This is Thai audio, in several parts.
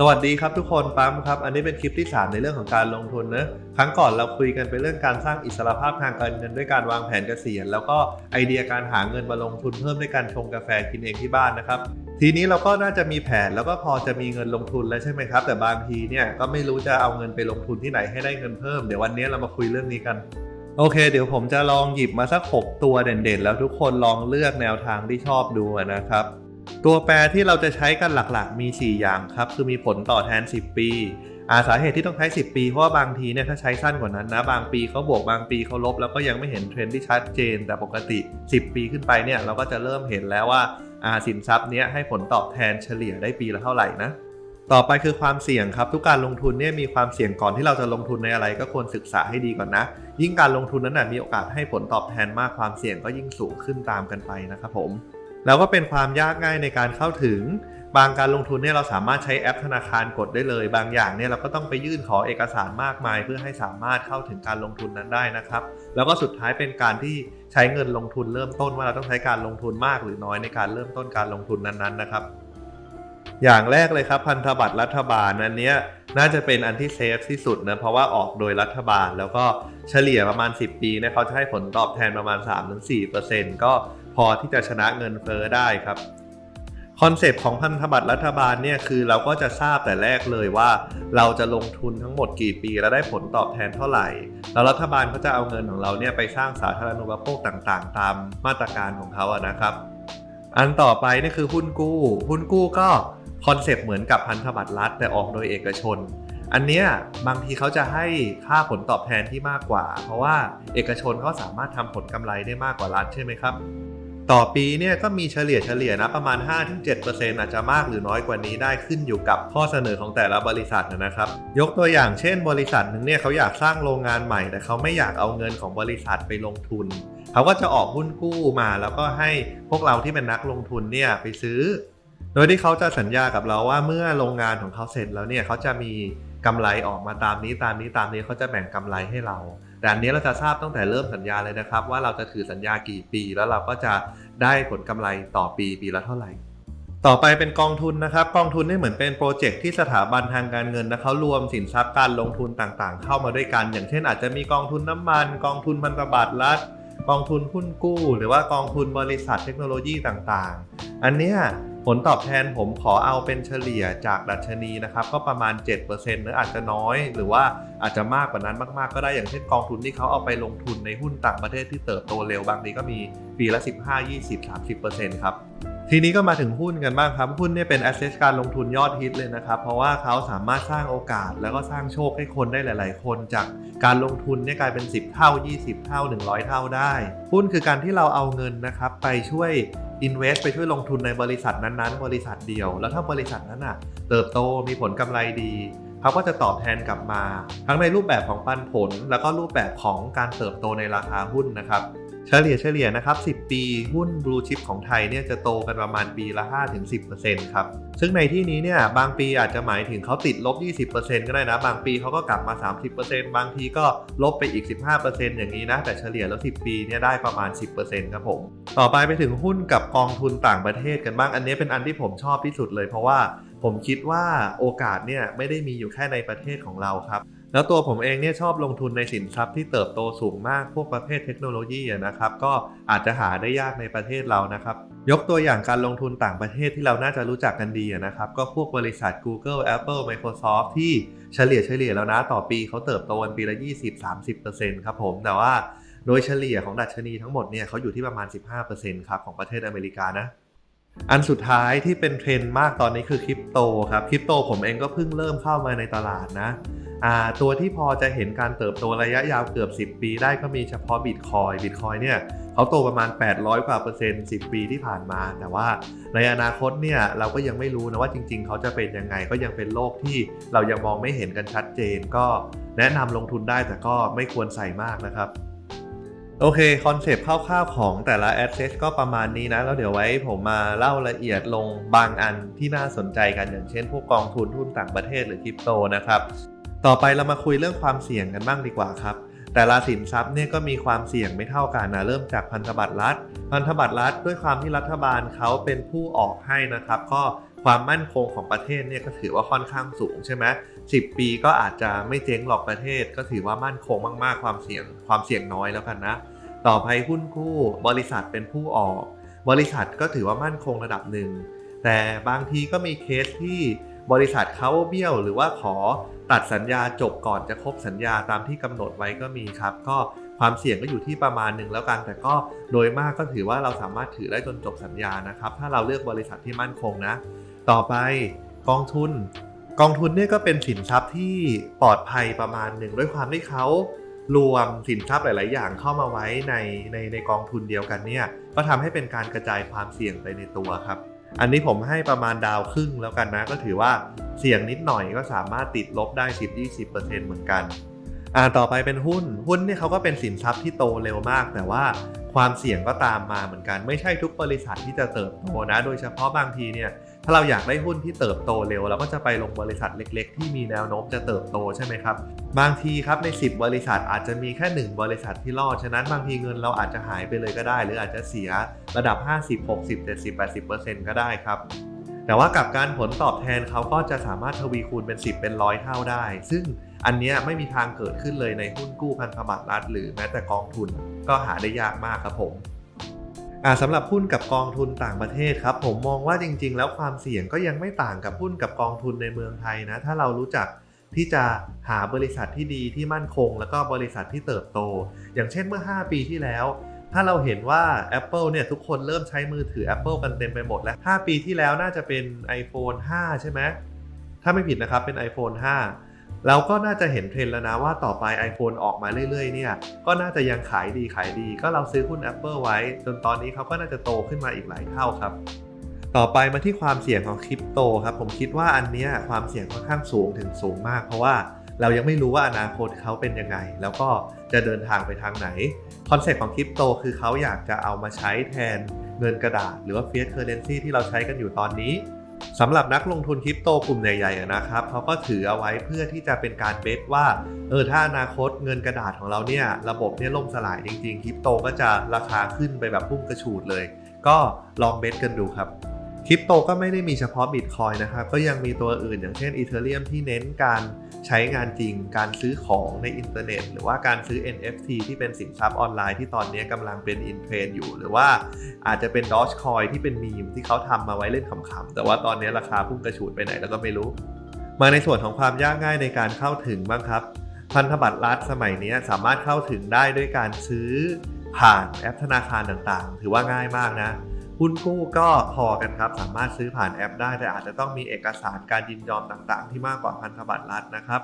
สวัสดีครับทุกคนปั๊มครับ อันนี้เป็นคลิปที่ 3 ในเรื่องของการลงทุนนะครั้งก่อนเราคุยกันไปเรื่องการสร้างอิสรภาพทางการเงินด้วยการวางแผนเกษียณ แล้วก็ไอเดียการหาเงินมาลงทุนเพิ่มด้วยการชงกาแฟกินเองที่บ้านนะครับทีนี้เราก็น่าจะมีแผนแล้วก็พอจะมีเงินลงทุนแล้วใช่ไหมครับ แต่บางทีเนี่ยก็ไม่รู้จะเอาเงินไปลงทุนที่ไหนให้ได้เงินเพิ่มเดี๋ยววันนี้เรามาคุยเรื่องนี้กัน โอเค เดี๋ยวผมจะลองหยิบมาสัก 6 ตัวเด่นๆ แล้วทุกคนลองเลือกแนวทางที่ชอบดูนะครับ ตัวแปรที่เราจะใช้กันหลักๆ มี 4 อย่างครับ คือมีผลต่อแทน 10 ปีอาสาเหตุที่ต้องใช้ 10 ปี เพราะว่าบางทีเนี่ยถ้าใช้สั้นกว่านั้นนะ บางปีเขาบวกบางปีเขาลบ แล้วก็ยังไม่เห็นเทรนด์ที่ชัดเจน แต่ปกติ 10 ปีขึ้นไปเนี่ยเราก็จะเริ่มเห็นแล้วว่าอาสินทรัพย์เนี้ยให้ผลตอบแทนเฉลี่ยได้ปีละเท่าไหร่นะต่อไปคือความเสี่ยงครับ ทุกการลงทุนเนี่ยมีความเสี่ยงก่อนที่เราจะลงทุนในอะไรก็ควรศึกษาให้ดีก่อนนะ ยิ่งการลงทุนนั้นนะมีโอกาสให้ผลตอบแทนมากความเสี่ยงก็ยิ่งสูงขึ้นตามกันไปนะครับผม แล้วก็เป็นความยากง่ายในการเข้าถึง บางการลงทุนเนี่ยเราสามารถใช้แอปธนาคารกดได้เลย บางอย่างเนี่ยเราก็ต้องไปยื่นขอเอกสารมากมาย เพื่อให้สามารถเข้าถึงการลงทุนนั้นได้นะครับ แล้วก็สุดท้ายเป็นการที่ใช้เงินลงทุนเริ่มต้นว่าเราต้องใช้การลงทุนมากหรือน้อยในการเริ่มต้นการลงทุนนั้นๆนะครับ อย่างแรกเลยครับพันธบัตรรัฐบาลอันเนี้ยน่าจะเป็นอันที่เซฟที่สุดนะเพราะว่าออกโดยรัฐบาล แล้วก็เฉลี่ยประมาณ 10 ปีเนี่ยเขาจะให้ผลตอบแทนประมาณ 3-4%ก็พอที่จะชนะเงินเฟ้อได้ครับคอนเซปต์ของพันธบัตรรัฐบาลเนี่ยคือเราก็จะทราบแต่แรกเลยว่า เราจะลงทุนทั้งหมดกี่ปี แล้วได้ผลตอบแทนเท่าไหร่ แล้วรัฐบาลเขาจะเอาเงินของเราเนี่ยไปสร้างสาธารณูปโภคต่างๆ ตามมาตรการของเขาอะนะครับ อันต่อไปนี่คือหุ้นกู้ หุ้นกู้ก็คอนเซปต์เหมือนกับพันธบัตรรัฐแต่ออกโดยเอกชน อันเนี้ยบางทีเขาจะให้ค่าผลตอบแทนที่มากกว่า เพราะว่าเอกชนเขาสามารถทำผลกำไรได้มากกว่ารัฐใช่ไหมครับ ต่อปีเนี่ยก็มีเฉลี่ยเฉลี่ยนะประมาณ 5-7%อาจจะมากหรือน้อยกว่านี้ได้ขึ้นอยู่กับข้อเสนอของแต่ละบริษัทนะครับ ยกตัวอย่างเช่น บริษัทหนึ่งเนี่ยเขาอยากสร้างโรงงานใหม่ แต่เขาไม่อยากเอาเงินของบริษัทไปลงทุน เขาก็จะออกหุ้นกู้มาแล้วก็ให้พวกเราที่เป็นนักลงทุนเนี่ยไปซื้อ โดยที่เขาจะสัญญากับเราว่าเมื่อโรงงานของเขาเสร็จแล้วเนี่ยเขาจะมีกำไรออกมาตามนี้ตามนี้ตามนี้เขาจะแบ่งกำไรให้เรา แต่อันนี้เราจะทราบตั้งแต่เริ่มสัญญาเลยนะครับ ว่าเราจะถือสัญญากี่ปี แล้วเราก็จะได้ผลกำไรต่อปีปีละเท่าไหร่ ต่อไปเป็นกองทุนนะครับ กองทุนนี่เหมือนเป็นโปรเจกต์ที่สถาบันทางการเงินนะเขารวมสินทรัพย์การลงทุนต่างๆ เข้ามาด้วยกัน อย่างเช่น อาจจะมีกองทุนน้ำมัน กองทุนพันธบัตรรัฐ กองทุนหุ้นกู้ หรือว่ากองทุนบริษัทเทคโนโลยีต่างๆ อันเนี้ยผลตอบแทนผมขอเอาเป็นเฉลี่ยจากดัชนีนะครับก็ประมาณ7%หรืออาจจะน้อย หรือว่าอาจจะมากกว่านั้นมากๆก็ได้อย่างเช่นกองทุนที่เขาเอาไปลงทุนในหุ้นต่างประเทศที่เติบโตเร็วบางทีก็มีปีละ 15 20 30%ครับ ทีนี้ก็มาถึงหุ้นกันบ้างครับ หุ้นเนี่ยเป็น asset การลงทุนยอดฮิตเลยนะครับ เพราะว่าเขาสามารถสร้างโอกาสแล้วก็สร้างโชคให้คนได้หลาย ๆ คน จากการลงทุนเนี่ยกลายเป็น 10 เท่า 20 เท่า 100 เท่าได้ หุ้นคือการที่เราเอาเงินนะครับไปช่วย invest ไปช่วยลงทุนในบริษัทนั้นๆ บริษัทเดียว แล้วถ้าบริษัทนั้นอะเติบโตมีผลกำไรดีเขาก็จะตอบแทนกลับมา ทั้งในรูปแบบของปันผล แล้วก็รูปแบบของการเติบโตในราคาหุ้นนะครับ เฉลี่ยเฉลี่ยนะครับ 10 ปีหุ้นบลูชิปของไทยเนี่ยจะโตกันประมาณปีละ 5-10%ครับ ซึ่งในที่นี้เนี่ยบางปีอาจจะหมายถึงเขาติดลบ 20%ก็ได้นะ บางปีเขาก็กลับมา 30%บางทีก็ลบไปอีก 15%อย่างนี้นะ แต่เฉลี่ยแล้ว 10 ปีเนี่ยได้ประมาณ 10%ครับผม ต่อไปไปถึงหุ้นกับกองทุนต่างประเทศกันบ้าง อันนี้เป็นอันที่ผมชอบที่สุดเลย เพราะว่าผมคิดว่าโอกาสเนี่ยไม่ได้มีอยู่แค่ในประเทศของเราครับ แล้วตัวผมเองเนี่ยชอบลงทุนในสินทรัพย์ที่เติบโตสูงมากพวกประเภทเทคโนโลยีนะครับ ก็อาจจะหาได้ยากในประเทศเรานะครับ ยกตัวอย่างการลงทุนต่างประเทศที่เราน่าจะรู้จักกันดีนะครับ ก็พวกบริษัท Google Apple Microsoft ที่เฉลี่ยเฉลี่ยแล้วนะต่อปีเขาเติบโตกันปีละ 20-30%ครับผมแต่ว่าโดยเฉลี่ยของดัชนีทั้งหมดเนี่ยเขาอยู่ที่ประมาณ 15%ครับของประเทศอเมริกานะอันสุดท้ายที่เป็นเทรนด์มากตอนนี้คือคริปโตครับคริปโตผมเองก็เพิ่งเริ่มเข้ามาในตลาดนะ ตัวที่พอจะเห็นการเติบโตระยะยาวเกือบ 10 ปีได้ก็มีเฉพาะบิตคอยบิตคอยเนี่ยเขาโตประมาณ 800 กว่าเปอร์เซ็นต์ 10 ปีที่ผ่านมา แต่ว่าในอนาคตเนี่ยเราก็ยังไม่รู้นะว่าจริง ๆ เขาจะเป็นยังไงก็ยังเป็นโลกที่เรายังมองไม่เห็นกันชัดเจน ก็แนะนำลงทุนได้แต่ก็ไม่ควรใส่มากนะครับโอเค คอนเซปต์คร่าวๆของแต่ละ asset ก็ประมาณนี้นะ แล้วเดี๋ยวไว้ผมมาเล่าละเอียดลงบางอันที่น่าสนใจกันอย่างเช่นพวกกองทุนหุ้นต่างประเทศหรือคริปโตนะครับ ต่อไปเรามาคุยเรื่องความเสี่ยงกันบ้างดีกว่าครับ แต่ละสินทรัพย์เนี่ยก็มีความเสี่ยงไม่เท่ากันนะเริ่มจากพันธบัตรรัฐ พันธบัตรรัฐด้วยความที่รัฐบาลเขาเป็นผู้ออกให้นะครับ ก็ความมั่นคงของประเทศเนี่ยก็ถือว่าค่อนข้างสูงใช่ไหมสิปีก็อาจจะไม่เจ๊งหรอกประเทศ ก็ถือว่ามั่นคงมากๆ ความเสี่ยงความเสี่ยงน้อยแล้วกันนะ ต่อไปหุ้นกู้บริษัทเป็นผู้ออก บริษัทก็ถือว่ามั่นคงระดับหนึ่งแต่บางทีก็มีเคสที่ บริษัทเขาเบี้ยว หรือว่าขอตัดสัญญาจบก่อนจะครบสัญญาตามที่กำหนดไว้ก็มีครับ ก็ความเสี่ยงก็อยู่ที่ประมาณหนึ่งแล้วกัน แต่ก็โดยมากก็ถือว่าเราสามารถถือได้จนจบสัญญานะครับ ถ้าเราเลือกบริษัทที่มั่นคงนะ ต่อไปกองทุน กองทุนเนี่ยก็เป็นสินทรัพย์ที่ปลอดภัยประมาณหนึ่งด้วยความที่เขารวมสินทรัพย์หลาย ๆ อย่างเข้ามาไว้ในในในกองทุนเดียวกันเนี่ยก็ทำให้เป็นการกระจายความเสี่ยงไปในตัวครับ อันนี้ผมให้ประมาณดาวครึ่งแล้วกันนะ ก็ถือว่าเสี่ยงนิดหน่อยก็สามารถติดลบได้ 10-20%เหมือนกันอ่าต่อไปเป็นหุ้น หุ้นเนี่ยเขาก็เป็นสินทรัพย์ที่โตเร็วมาก แต่ว่าความเสี่ยงก็ตามมาเหมือนกัน ไม่ใช่ทุกบริษัทที่จะเติบโตนะ โดยเฉพาะบางทีเนี่ย ถ้าเราอยากได้หุ้นที่เติบโตเร็วเราก็จะไปลงบริษัทเล็ก ๆ ที่มีแนวโน้มจะเติบโตใช่ไหมครับบางทีครับใน 10 บริษัทอาจจะมีแค่ 1 บริษัทที่รอด ฉะนั้นบางทีเงินเราอาจจะหายไปเลยก็ได้ หรืออาจจะเสียระดับ 50 60 70 80 ก็ได้ครับแต่ว่ากับการผลตอบแทนเขาก็จะสามารถทวีคูณเป็น 10 เป็นร้อยเท่าได้ ซึ่งอันนี้ไม่มีทางเกิดขึ้นเลยในหุ้นกู้พันธบัตรรัฐหรือแม้แต่กองทุนก็หาได้ยากมากครับผม สำหรับหุ้นกับกองทุนต่างประเทศครับ ผมมองว่าจริง ๆ แล้วความเสี่ยงก็ยังไม่ต่างกับหุ้นกับกองทุนในเมืองไทยนะ ถ้าเรารู้จักที่จะหาบริษัทที่ดีที่มั่นคง แล้วก็บริษัทที่เติบโต อย่างเช่นเมื่อ 5 ปีที่แล้ว ถ้าเราเห็นว่า Apple เนี่ยทุกคนเริ่มใช้มือถือ Apple กันเต็มไปหมดแล้ว 5 ปีที่แล้วน่าจะเป็น iPhone 5 ใช่ไหมถ้าไม่ผิดนะครับเป็น iPhone 5 เราก็น่าจะเห็นเทรนด์แล้วนะว่าต่อไป iPhone ออกมาเรื่อยๆเนี่ยก็น่าจะยังขายดีขายดี ก็เราซื้อหุ้น Apple ไว้ จนตอนนี้เขาก็น่าจะโตขึ้นมาอีกหลายเท่าครับ ต่อไปมาที่ความเสี่ยงของคริปโตครับผมคิดว่าอันเนี้ยความเสี่ยงค่อนข้างสูงถึงสูงมาก เพราะว่าเรายังไม่รู้ว่าอนาคตเขาเป็นยังไง แล้วก็จะเดินทางไปทางไหนคอนเซ็ปต์ของคริปโตคือเขาอยากจะเอามาใช้แทนเงินกระดาษ หรือว่าเฟียสเคอร์เรนซีที่เราใช้กันอยู่ตอนนี้ สำหรับนักลงทุนคริปโตกลุ่มใหญ่ๆนะครับเขาก็ถือเอาไว้เพื่อที่จะเป็นการเบสว่าเออถ้าอนาคตเงินกระดาษของเราเนี่ยระบบเนี่ยล่มสลายจริงๆคริปโตก็จะราคาขึ้นไปแบบพุ่งกระฉูดเลย ก็ลองเบสกันดูครับ คริปโตก็ไม่ได้มีเฉพาะบิตคอยนะครับ ก็ยังมีตัวอื่นอย่างเช่นอีเทเรียมที่เน้นการใช้งานจริง การซื้อของในอินเทอร์เน็ต หรือว่าการซื้อ NFT ที่เป็นสินทรัพย์ออนไลน์ที่ตอนนี้กำลังเป็นอินเทรนอยู่ หรือว่าอาจจะเป็น Dogecoin ที่เป็นมีมที่เขาทำมาไว้เล่นขำๆ แต่ว่าตอนนี้ราคาพุ่งกระฉูดไปไหนแล้วก็ไม่รู้ มาในส่วนของความยากง่ายในการเข้าถึงบ้างครับ พันธบัตรรัฐสมัยนี้สามารถเข้าถึงได้ด้วยการซื้อผ่านแอปธนาคารต่างๆ ถือว่าง่ายมากนะ หุ้นกู้ก็พอกันครับ สามารถซื้อผ่านแอปได้ แต่อาจจะต้องมีเอกสารการยินยอมต่างๆ ที่มากกว่าพันธบัตรรัฐนะครับ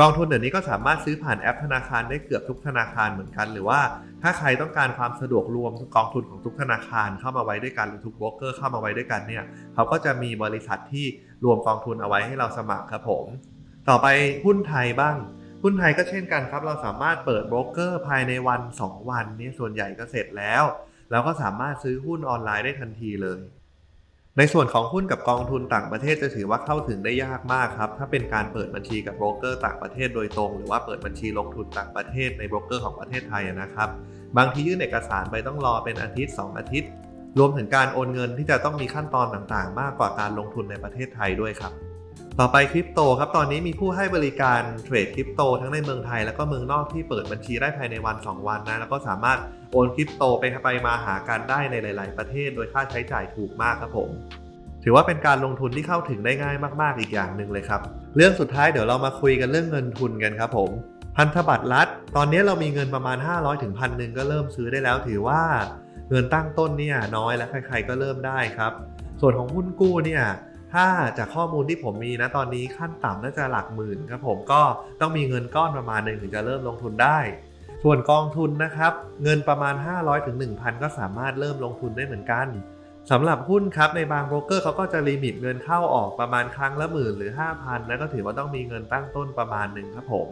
กองทุนเดี๋ยวนี้ก็สามารถซื้อผ่านแอปธนาคารได้เกือบทุกธนาคารเหมือนกัน หรือว่าถ้าใครต้องการความสะดวกรวมกองทุนของทุกธนาคารเข้ามาไว้ด้วยกันหรือทุกโบรกเกอร์เข้ามาไว้ด้วยกันเนี่ยเขาก็จะมีบริษัทที่รวมกองทุนเอาไว้ให้เราสมัครครับผม ต่อไปหุ้นไทยบ้างหุ้นไทยก็เช่นกันครับ เราสามารถเปิดโบรกเกอร์ภายในวัน 2 วันนี้ส่วนใหญ่ก็เสร็จแล้ว แล้วก็สามารถซื้อหุ้นออนไลน์ได้ทันทีเลย ในส่วนของหุ้นกับกองทุนต่างประเทศจะถือว่าเข้าถึงได้ยากมากครับ ถ้าเป็นการเปิดบัญชีกับโบรกเกอร์ต่างประเทศโดยตรง หรือว่าเปิดบัญชีลงทุนต่างประเทศในโบรกเกอร์ของประเทศไทยนะครับ บางทียื่นเอกสารไปต้องรอเป็นอาทิตย์ 2 อาทิตย์ รวมถึงการโอนเงินที่จะต้องมีขั้นตอนต่างๆ มากกว่าการลงทุนในประเทศไทยด้วยครับ ต่อไปคริปโตครับ ตอนนี้มีผู้ให้บริการเทรดคริปโตทั้งในเมืองไทย แล้วก็เมืองนอกที่เปิดบัญชีได้ภายในวัน 2 วันนะ แล้วก็สามารถโอนคริปโตไปไปมาหากันได้ในหลาย ๆ ประเทศ โดยค่าใช้จ่ายถูกมากครับผม ถือว่าเป็นการลงทุนที่เข้าถึงได้ง่ายมาก ๆ อีกอย่างหนึ่งเลยครับ เรื่องสุดท้ายเดี๋ยวเรามาคุยกันเรื่องเงินทุนกันครับผม พันธบัตรรัฐ ตอนนี้เรามีเงินประมาณ 500ถึงพันหนึ่งก็เริ่มซื้อได้แล้ว ถือว่าเงินตั้งต้นเนี่ยน้อยและใคร ๆ ก็เริ่มได้ครับ ส่วนของหุ้นกู้เนี่ย ถ้าจากข้อมูลที่ผมมีนะตอนนี้ขั้นต่ำน่าจะหลักหมื่นครับผมก็ต้องมีเงินก้อนประมาณหนึ่งถึงจะเริ่มลงทุนได้ ส่วนกองทุนนะครับ เงินประมาณ 500ถึง1,000 ก็สามารถเริ่มลงทุนได้เหมือนกันสำหรับหุ้นครับในบางโบรกเกอร์เขาก็จะลิมิตเงินเข้าออกประมาณครั้งละหมื่นหรือ 5,000นะก็ถือว่าต้องมีเงินตั้งต้นประมาณหนึ่งครับผม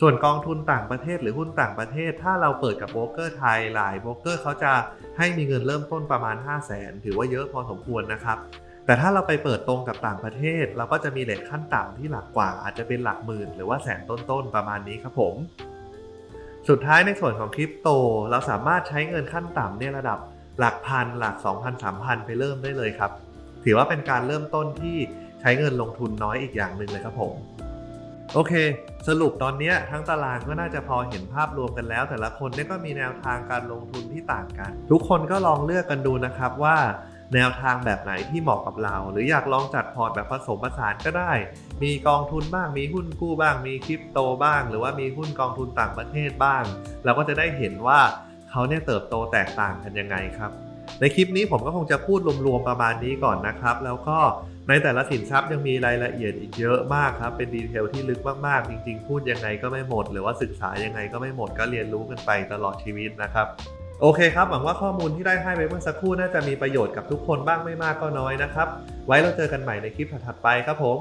ส่วนกองทุนต่างประเทศหรือหุ้นต่างประเทศ ถ้าเราเปิดกับโบรกเกอร์ไทยหลายโบรกเกอร์เขาจะให้มีเงินเริ่มต้นประมาณ 5 0 0 0 0นถือว่าเยอะพอสมควรนะครับ แต่ถ้าเราไปเปิดตรงกับต่างประเทศ เราก็จะมีเลทขั้นต่ำที่หลักกว่าอาจจะเป็นหลักหมื่น หรือว่าแสนต้นๆประมาณนี้ครับผม สุดท้ายในส่วนของคริปโต เราสามารถใช้เงินขั้นต่ำเนี่ยระดับหลักพันหลัก 2,000 3,000 ไปเริ่มได้เลยครับ ถือว่าเป็นการเริ่มต้นที่ใช้เงินลงทุนน้อยอีกอย่างหนึ่งเลยครับผมโอเค สรุปตอนนี้ทั้งตารางก็น่าจะพอเห็นภาพรวมกันแล้ว แต่ละคนเนี่ยก็มีแนวทางการลงทุนที่ต่างกัน ทุกคนก็ลองเลือกกันดูนะครับว่า แนวทางแบบไหนที่เหมาะกับเรา หรืออยากลองจัดพอร์ตแบบผสมผสานก็ได้ มีกองทุนบ้าง มีหุ้นกู้บ้าง มีคริปโตบ้าง หรือว่ามีหุ้นกองทุนต่างประเทศบ้าง เราก็จะได้เห็นว่าเขาเนี่ยเติบโตแตกต่างกันยังไงครับ ในคลิปนี้ผมก็คงจะพูดรวมๆประมาณนี้ก่อนนะครับ แล้วก็ในแต่ละสินทรัพย์ยังมีรายละเอียดอีกเยอะมากครับ เป็นดีเทลที่ลึกมากๆ จริง ๆ พูดยังไงก็ไม่หมด หรือว่าศึกษายังไงก็ไม่หมดก็เรียนรู้กันไปตลอดชีวิตนะครับ โอเคครับ หวังว่าข้อมูลที่ได้ให้ไปเมื่อสักครู่น่าจะมีประโยชน์กับทุกคนบ้างไม่มากก็น้อยนะครับ ไว้เราเจอกันใหม่ในคลิปถัดไปครับผม